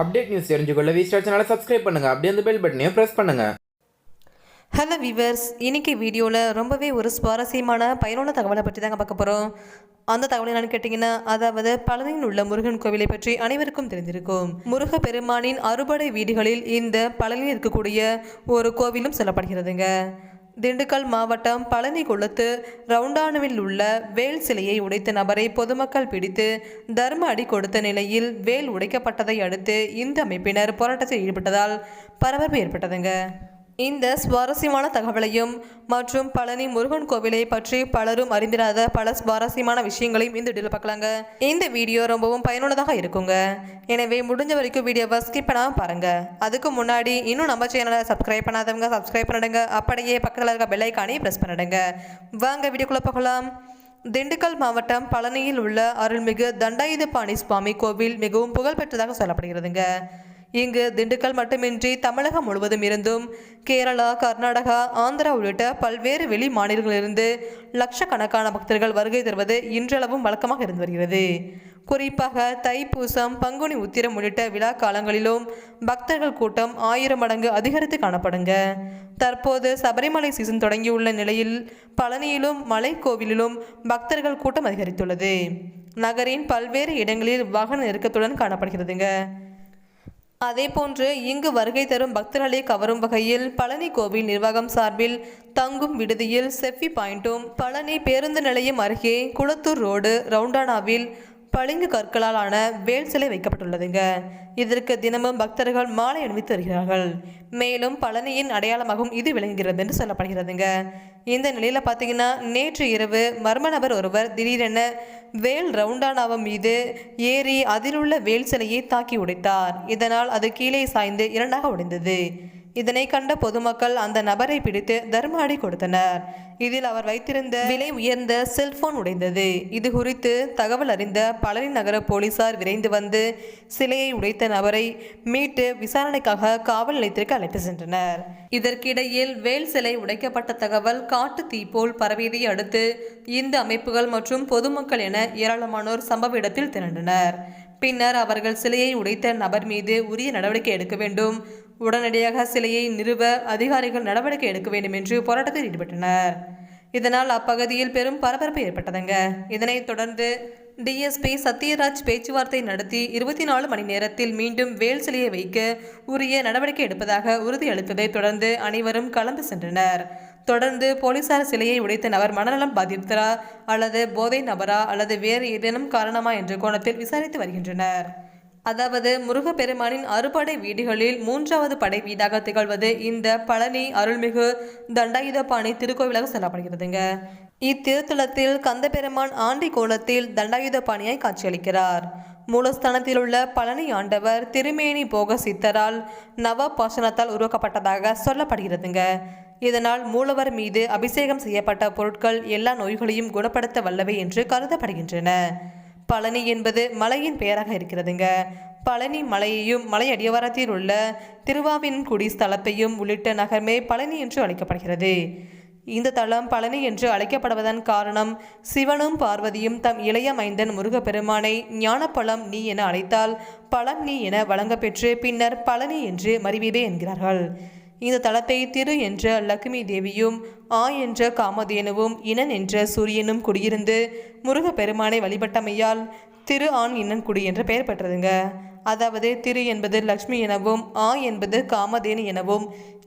Update news தெரிஞ்சுக்கொள்ள V star சேனலை subscribe பண்ணுங்க. அப்படியே அந்த பெல் பட்டனையும் ப்ரெஸ் பண்ணுங்க. ஹலோ விவர்ஸ் இன்னைக்கு வீடியோவில் ரொம்பவே ஒரு சுவாரஸ்யமான பயனுள்ள தகவலை பற்றி தாங்க பார்க்க போகிறோம் அந்த தகவல் என்னன்னு கேட்டிங்கன்னா அதாவது பழனியில் உள்ள முருகன் கோவிலை பற்றி அனைவருக்கும் தெரிந்திருக்கும். முருக பெருமானின் அறுபடை வீடுகளில் இந்த பழனியில் இருக்கக்கூடிய ஒரு கோவிலும் சொல்லப்படுகிறதுங்க. திண்டுக்கல் மாவட்டம் பழனி குளத்து ரவுண்டானுவில் உள்ள வேல் சிலையை உடைத்த நபரை பொதுமக்கள் பிடித்து தர்ம அடி கொடுத்த நிலையில் வேல் உடைக்கப்பட்டதை அடுத்து இந்த அமைப்பினர் போராட்டத்தில் ஈடுபட்டதால் பரபரப்பு ஏற்பட்டதுங்க. இந்த சுவாரஸ்யமான தகவலையும் மற்றும் பழனி முருகன் கோவிலை பற்றி பலரும் அறிந்திராத பல சுவாரஸ்யமான விஷயங்களையும் இந்த வீடியோவில் பார்க்கலாங்க. இந்த வீடியோ ரொம்பவும் பயனுள்ளதாக இருக்குங்க. எனவே முடிஞ்ச வரைக்கும் வீடியோவை ஸ்கிப் பண்ணாமல் பாருங்க. அதுக்கு முன்னாடி இன்னும் நம்ம சேனலை சப்ஸ்கிரைப் பண்ணாதவங்க சப்ஸ்கிரைப் பண்ணிடுங்க. அப்படியே பக்கத்தில் இருக்க பெல் ப்ரெஸ் பண்ணிடுங்க. வாங்க வீடியோக்குள்ளே போகலாம். திண்டுக்கல் மாவட்டம் பழனியில் உள்ள அருள்மிகு தண்டாயுதபாணி சுவாமி கோவில் மிகவும் புகழ்பெற்றதாக சொல்லப்படுகிறதுங்க. இங்கு திண்டுக்கல் மட்டுமின்றி தமிழகம் முழுவதும் இருந்தும் கேரளா கர்நாடகா ஆந்திரா உள்ளிட்ட பல்வேறு வெளி மாநிலங்களிலிருந்து லட்சக்கணக்கான பக்தர்கள் வருகை தருவது இன்றளவும் வழக்கமாக இருந்து வருகிறது. குறிப்பாக தைப்பூசம் பங்குனி உத்திரம் உள்ளிட்ட விழா காலங்களிலும் பக்தர்கள் கூட்டம் ஆயிரம் மடங்கு அதிகரித்து காணப்படுங்க. தற்போது சபரிமலை சீசன் தொடங்கியுள்ள நிலையில் பழனியிலும் மலைக்கோவிலிலும் பக்தர்கள் கூட்டம் அதிகரித்துள்ளது. நகரின் பல்வேறு இடங்களில் வாகன நெருக்கத்துடன் காணப்படுகிறதுங்க. அதேபோன்று இங்கு வருகை தரும் பக்தர்களை கவரும் வகையில் பழனி கோவில் நிர்வாகம் சார்பில் தங்கும் விடுதியில் செஃபி பாயிண்டும் பழனி பேருந்து நிலையம் அருகே குளத்தூர் ரோடு ரவுண்டானாவில் பளிங்கு கற்களால் ஆன வேல் சிலை வைக்கப்பட்டுள்ளதுங்க. இதற்கு தினமும் பக்தர்கள் மாலை அணிவித்து வருகிறார்கள். மேலும் பழனியின் அடையாளமாகவும் இது விளங்குகிறது என்று சொல்லப்படுகிறதுங்க. இந்த நிலையில் பார்த்தீங்கன்னா நேற்று இரவு மர்ம நபர் ஒருவர் திடீரென வேல் ரவுண்டானாவம் மீது ஏறி அதிலுள்ள வேல் சிலையை தாக்கி உடைத்தார். இதனால் அது கீழே சாய்ந்து இரண்டாக உடைந்தது. இதனை கண்ட பொதுமக்கள் அந்த நபரை பிடித்து தர்ம அடி கொடுத்தனர். இதில் அவர் வைத்திருந்த விலை உயர்ந்த செல்போன் உடைந்தது. இது குறித்து தகவல் அறிந்த பழனி நகர போலீசார் விரைந்து வந்து சிலையை உடைத்த நபரை மீட்டு விசாரணைக்காக காவல் நிலையத்திற்கு அழைத்து சென்றனர். இதற்கிடையில் வேல் சிலை உடைக்கப்பட்ட தகவல் காட்டு தீ போல் பரவியதை அடுத்து இந்து அமைப்புகள் மற்றும் பொதுமக்கள் என ஏராளமானோர் சம்பவ இடத்தில் திரண்டனர். பின்னர் அவர்கள் சிலையை உடைத்த நபர் மீது உரிய நடவடிக்கை எடுக்க வேண்டும். உடனடியாக சிலையை நிறுவ அதிகாரிகள் நடவடிக்கை எடுக்க வேண்டும் என்று போராட்டத்தில் ஈடுபட்டனர். இதனால் அப்பகுதியில் பெரும் பரபரப்பு ஏற்பட்டதுங்க. இதனைத் தொடர்ந்து டிஎஸ்பி சத்யராஜ் பேச்சுவார்த்தை நடத்தி இருபத்தி நாலு மணி நேரத்தில் மீண்டும் வேல் சிலையை வைக்க உரிய நடவடிக்கை எடுப்பதாக உறுதியளித்ததைத் தொடர்ந்து அனைவரும் கலந்து சென்றனர். தொடர்ந்து போலீசார் சிலையை உடைத்த நபர் மனநலம் பாதித்தரா அல்லது போதை நபரா அல்லது வேறு ஏதேனும் காரணமா என்ற கோணத்தில் விசாரித்து வருகின்றனர். அதாவது முருகப்பெருமானின் அறுபடை வீடுகளில் மூன்றாவது படை வீடாக திகழ்வது இந்த பழனி அருள்மிகு தண்டாயுதபாணி திருக்கோவிலாக சொல்லப்படுகிறதுங்க. இத்திருத்தலத்தில் கந்தபெருமான் ஆண்டி கோலத்தில் தண்டாயுதபாணியாய் காட்சியளிக்கிறார். மூலஸ்தானத்தில் உள்ள பழனி ஆண்டவர் திருமேனி போக சித்தரால் நவ பாசனத்தால் உருவாக்கப்பட்டதாக சொல்லப்படுகிறதுங்க. இதனால் மூலவர் மீது அபிஷேகம் செய்யப்பட்ட பொருட்கள் எல்லா நோய்களையும் குணப்படுத்த வல்லவை என்று கருதப்படுகின்றன. பழனி என்பது மலையின் பெயராக இருக்கிறதுங்க. பழனி மலையையும் மலை அடிவாரத்தில் உள்ள திருவாவின்குடி ஸ்தலத்தையும் உள்ளிட்ட நகரமே பழனி என்று அழைக்கப்படுகிறது. இந்த தலம் பழனி என்று அழைக்கப்படுவதன் காரணம் சிவனும் பார்வதியும் தம் இளைய மைந்தன் முருகப்பெருமானை ஞானப்பழம் நீ என அழைத்தால் பழம் நீ என வழங்கப்பெற்று பின்னர் பழனி என்று மறிவீரே என்கிறார்கள். இந்த தலத்தை திரு என்ற லக்ஷ்மி தேவியும் ஆ என்ற காமதேனுவும் இனன் என்ற சூரியனும் குடியிருந்து முருகப்பெருமானை வழிபட்டமையால் திரு ஆண் இன்னன் குடி என்ற பெயர் பெற்றதுங்க. அதாவது திரு என்பது லக்ஷ்மி எனவும் ஆ என்பது காமதேனு எனவும்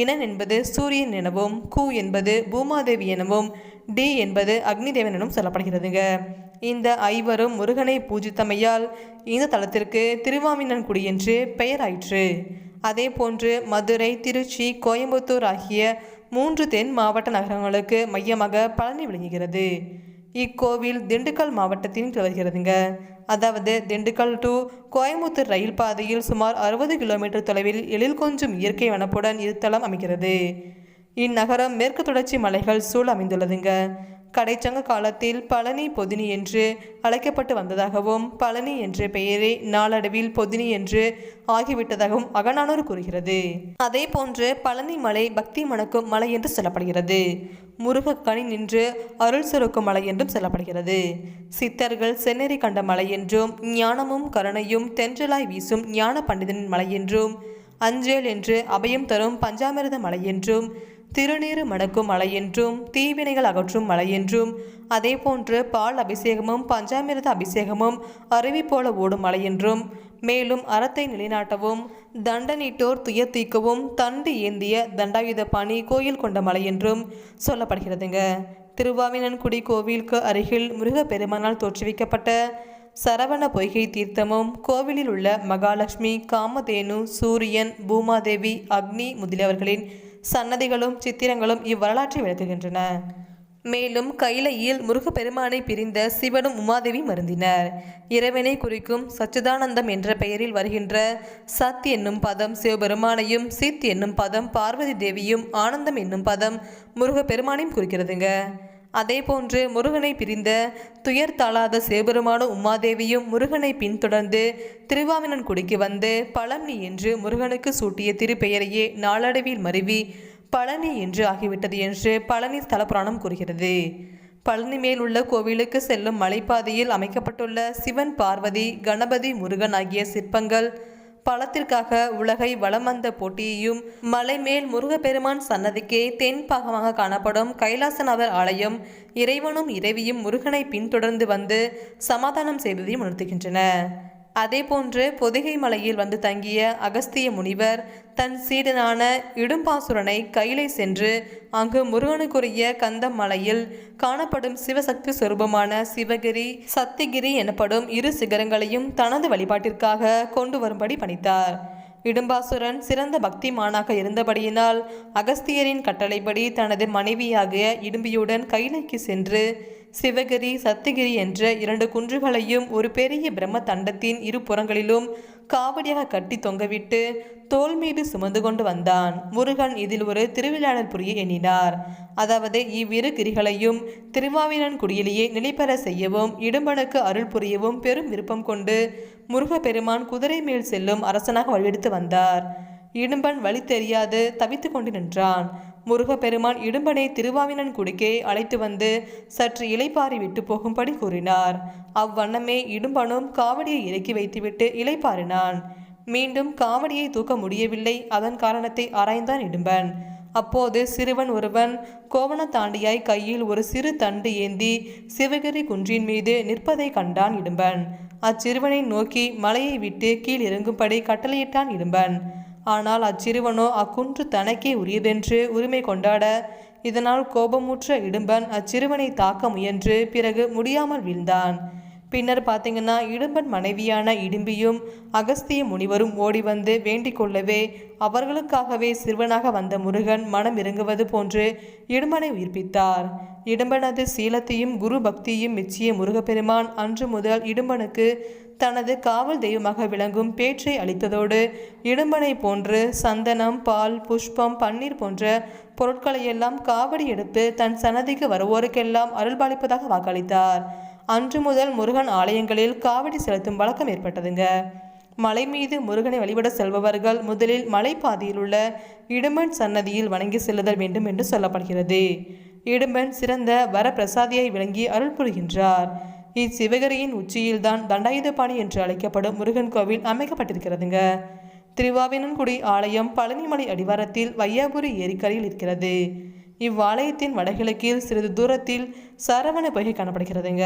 இனன் என்பது சூரியன் எனவும் கு என்பது பூமாதேவி எனவும் டி என்பது அக்னிதேவன் எனவும் சொல்லப்படுகிறதுங்க. இந்த ஐவரும் முருகனை பூஜித்தமையால் இந்த தலத்திற்கு திருவாமினன்குடி என்று பெயராயிற்று. அதே போன்று மதுரை திருச்சி கோயம்புத்தூர் ஆகிய மூன்று தென் மாவட்ட நகரங்களுக்கு மையமாக பழனி விளங்குகிறது. இக்கோவில் திண்டுக்கல் மாவட்டத்தின் வருகிறதுங்க. அதாவது திண்டுக்கல் டு கோயம்புத்தூர் ரயில் பாதையில் சுமார் அறுபது கிலோமீட்டர் தொலைவில் எழில் கொஞ்சம் இயற்கை வனப்புடன் இத்தலம் அமைகிறது. இந்நகரம் மேற்கு தொடர்ச்சி மலைகள் சூழ் அமைந்துள்ளதுங்க. கடைச்சங்க காலத்தில் பழனி பொதினி என்று அழைக்கப்பட்டு வந்ததாகவும் பழனி என்ற பெயரே நாளடைவில் பொதினி என்று ஆகிவிட்டதாகவும் அகநானூறு கூறுகிறது. அதே போன்று பழனி மலை பக்தி மணக்கும் மலை என்று சொல்லப்படுகிறது. முருகக்கனி நின்று அருள் சுருக்கும் மலை என்றும் சொல்லப்படுகிறது. சித்தர்கள் செந்நெறி கண்ட மலை என்றும் ஞானமும் கருணையும் தென்றலாய் வீசும் ஞான பண்டிதனின் மலை என்றும் அஞ்சேல் என்று அபயம் தரும் பஞ்சாமிரத மலை என்றும் திருநீறு மணக்கும் மலை என்றும் தீவினைகள் அகற்றும் மலை என்றும் அதேபோன்று பால் அபிஷேகமும் பஞ்சாமிரத அபிஷேகமும் அருவி போல ஓடும் மலை என்றும் மேலும் அறத்தை நிலைநாட்டவும் தண்டனிட்டோர் துயர் தீக்கவும் தண்டு ஏந்திய தண்டாயுத பாணி கோயில் கொண்ட மலை என்றும் சொல்லப்படுகிறதுங்க. திருவாவினன்குடி கோவிலுக்கு அருகில் முருகப்பெருமானால் தோற்றுவிக்கப்பட்ட சரவண பொய்கை தீர்த்தமும் கோவிலில் உள்ள மகாலட்சுமி காமதேனு சூரியன் பூமாதேவி அக்னி முதலியவர்களின் சன்னதிகளும் சித்திரங்களும் இவ்வரலாற்றை விளக்குகின்றன. மேலும் கைலையில் முருகப்பெருமானை பிரிந்த சிவனும் உமாதேவி மருந்தினர் இறைவனை குறிக்கும் சச்சிதானந்தம் என்ற பெயரில் வருகின்ற சத் என்னும் பதம் சிவபெருமானையும் சித் என்னும் பதம் பார்வதி தேவியும் ஆனந்தம் என்னும் பதம் முருகப்பெருமானையும் குறிக்கிறதுங்க. அதேபோன்று முருகனை பிரிந்த துயர் தாளாத சிவபெருமானும் உமாதேவியும் முருகனை பின்தொடர்ந்து திருவாவினன்குடிக்கு வந்து பழனி என்று முருகனுக்கு சூட்டிய திருப்பெயரையே நாளடைவில் மருவி பழனி என்று ஆகிவிட்டது என்று பழனி ஸ்தல புராணம் கூறுகிறது. பழனி மேல் உள்ள கோவிலுக்கு செல்லும் மலைப்பாதையில் அமைக்கப்பட்டுள்ள சிவன் பார்வதி கணபதி முருகன் ஆகிய சிற்பங்கள் பழத்திற்காக உலகை வலம் வந்த போட்டியையும் மலை மேல் முருகப்பெருமான் சன்னதிக்கே தென் பாகமாக காணப்படும் கைலாசநாதர் ஆலயம் இறைவனும் இறைவியும் முருகனை பின்தொடர்ந்து வந்து சமாதானம் செய்ததையும் உணர்த்துகின்றன. அதேபோன்று பொதிகை மலையில் வந்து தங்கிய அகஸ்திய முனிவர் தன் சீடனான இடும்பாசுரனை கையிலே சென்று அங்கு முருகனுக்குரிய கந்த மலையில் காணப்படும் சிவசக்தி சொரூபமான சிவகிரி சத்திகிரி எனப்படும் இரு சிகரங்களையும் தனது வழிபாட்டிற்காக கொண்டு வரும்படி பணித்தார். இடும்பாசுரன் சிறந்த பக்திமானாக இருந்தபடியினால் அகஸ்தியரின் கட்டளைப்படி தனது மனைவியாகிய இடும்பியுடன் கைலைக்கு சென்று சிவகிரி சத்திகிரி என்ற இரண்டு குன்றுகளையும் ஒரு பெரிய பிரம்ம தண்டத்தின் இரு புறங்களிலும் காவடியாக கட்டி தொங்கவிட்டு தோல் மீது சுமந்து கொண்டு வந்தான். முருகன் இதில் ஒரு திருவிழாடல் புரிய எண்ணினார். அதாவது இவ்விரு கிரிகளையும் திருவாவினன்குடியிலேயே நிலைபெற செய்யவும் இடும்பனுக்கு அருள் புரியவும் பெரும் விருப்பம் கொண்டு முருகப்பெருமான் குதிரை மேல் செல்லும் அரசனாக வழியெடுத்து வந்தார். இடும்பன் வழி தெரியாது தவித்து கொண்டு நின்றான். முருகப்பெருமான் இடும்பனை திருவாவினன்குடிக்கே அழைத்து வந்து சற்று இலைப்பாரி விட்டு போகும்படி கூறினார். அவ்வண்ணமே இடும்பனும் காவடியை இறக்கி வைத்துவிட்டு இலைப்பாறினான் மீண்டும் காவடியை தூக்க முடியவில்லை. அதன் காரணத்தை ஆராய்ந்தான் இடும்பன். அப்போது சிறுவன் ஒருவன் கோவணத்தாண்டியாய் கையில் ஒரு சிறு தண்டு ஏந்தி சிவகிரி குன்றின் மீது நிற்பதை கண்டான் இடும்பன். அச்சிறுவனை நோக்கி மலையை விட்டு கீழ் இறங்கும்படி கட்டளையிட்டான் இடும்பன். ஆனால் அச்சிறுவனோ அக்குன்று தனக்கே உரியதென்று உரிமை கொண்டாட இதனால் கோபமுற்ற இடும்பன் அச்சிறுவனை தாக்க முயன்று பிறகு முடியாமல் வீழ்ந்தான். பின்னர் பார்த்தீங்கன்னா இடும்பன் மனைவியான இடும்பியும் அகஸ்திய முனிவரும் ஓடி வந்து வேண்டிக் கொள்ளவே அவர்களுக்காகவே சிறுவனாக வந்த முருகன் மனம் இறங்குவது போன்று இடும்பனை உயிர்ப்பித்தார். இடும்பனது சீலத்தையும் குரு பக்தியும் மெச்சிய முருகப்பெருமான் அன்று முதல் இடும்பனுக்கு தனது காவல் தெய்வமாக விளங்கும் பேற்றை அளித்ததோடு இடும்பனை போன்று சந்தனம் பால் புஷ்பம் பன்னீர் போன்ற பொருட்களையெல்லாம் காவடி எடுத்து தன் சன்னதிக்கு வருவோருக்கெல்லாம் அருள்பாலிப்பதாக வாக்களித்தார். அன்று முதல் முருகன் ஆலயங்களில் காவடி செலுத்தும் வழக்கம் ஏற்பட்டதுங்க. மலை மீது முருகனை வழிபட செல்பவர்கள் முதலில் மலைப்பாதையில் உள்ள இடும்பன் சன்னதியில் வணங்கி செல்லுதல் வேண்டும் என்று சொல்லப்படுகிறது. இடும்பன் சிறந்த வரப்பிரசாதியை விளங்கி அருள் புரிகின்றார். இச்சிவகரியின் உச்சியில்தான் தண்டாயுதபாணி என்று அழைக்கப்படும் முருகன் கோவில் அமைக்கப்பட்டிருக்கிறதுங்க. திருவாவினன்குடி ஆலயம் பழனிமலை அடிவாரத்தில் வையாபுரி ஏரிக்கரையில் இருக்கிறது. இவ்வாலயத்தின் வடகிழக்கில் சிறிது தூரத்தில் சரவண பொய்கை காணப்படுகிறதுங்க.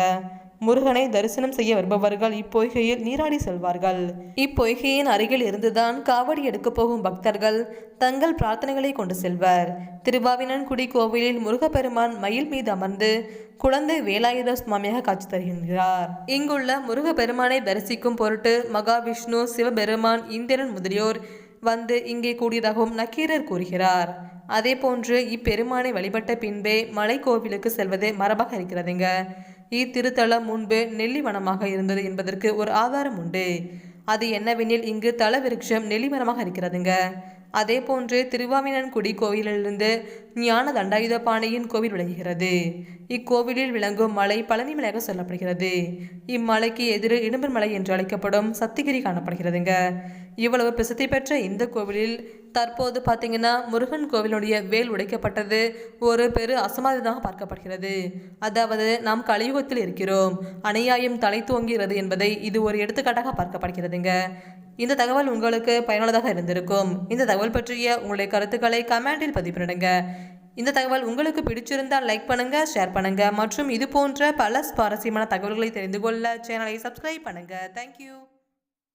முருகனை தரிசனம் செய்ய வருபவர்கள் இப்பொய்கையில் நீராடி செல்வார்கள். இப்பொய்கையின் அருகில் இருந்துதான் காவடி எடுக்கப் போகும் பக்தர்கள் தங்கள் பிரார்த்தனைகளை கொண்டு செல்வர். திருவாவினன்குடி கோவிலில் முருகப்பெருமான் மயில் மீது அமர்ந்து குழந்தை வேலாயுத சுவாமியாக காட்சி தருகின்றார். இங்குள்ள முருகப்பெருமானை தரிசிக்கும் பொருட்டு மகாவிஷ்ணு சிவபெருமான் இந்திரன் முதலியோர் வந்து இங்கே கூடியதாகவும் நக்கீரர் கூறுகிறார். அதே போன்று இப்பெருமானை வழிபட்ட பின்பே மலை கோவிலுக்கு செல்வது மரபாக இருக்கிறதுங்க இத்திருத்தலம் முன்பு நெல்லிவனமாக இருந்தது என்பதற்கு ஒரு ஆதாரம் உண்டு. அது என்னவெனில் இங்கு தலவிருட்சம் நெல்லிமரமாக இருக்கிறதுங்க. அதே போன்று திருவாவினன்குடி கோவிலிலிருந்து ஞான தண்டாயுதபாணியின் கோவில் விளங்குகிறது. இக்கோவிலில் விளங்கும் மலை பழனிமலையாக சொல்லப்படுகிறது. இம்மலைக்கு எதிர் இடும்பர் மலை என்று அழைக்கப்படும் சத்திகிரி காணப்படுகிறதுங்க. இவ்வளவு பிரசித்தி பெற்ற இந்த கோவிலில் தற்போது பார்த்தீங்கன்னா முருகன் கோவிலுடைய வேல் உடைக்கப்பட்டது. ஒரு பெரு அசமாதிதமாக பார்க்கப்படுகிறது. அதாவது நாம் கலியுகத்தில் இருக்கிறோம். அநியாயம் தலை தோங்குகிறது என்பதை இது ஒரு எடுத்துக்காட்டாக பார்க்கப்படுகிறதுங்க. இந்த தகவல் உங்களுக்கு பயனுள்ளதாக இருந்திருக்கும். இந்த தகவல் பற்றிய உங்களுடைய கருத்துக்களை கமெண்டில் பதிவிடுங்க இந்த தகவல் உங்களுக்கு பிடிச்சிருந்தால் லைக் பண்ணுங்க ஷேர் பண்ணுங்க மற்றும் இது போன்ற பல சுவாரஸ்யமான தகவல்களை தெரிந்து கொள்ள சேனலை சப்ஸ்கிரைப் பண்ணுங்க. தேங்க்யூ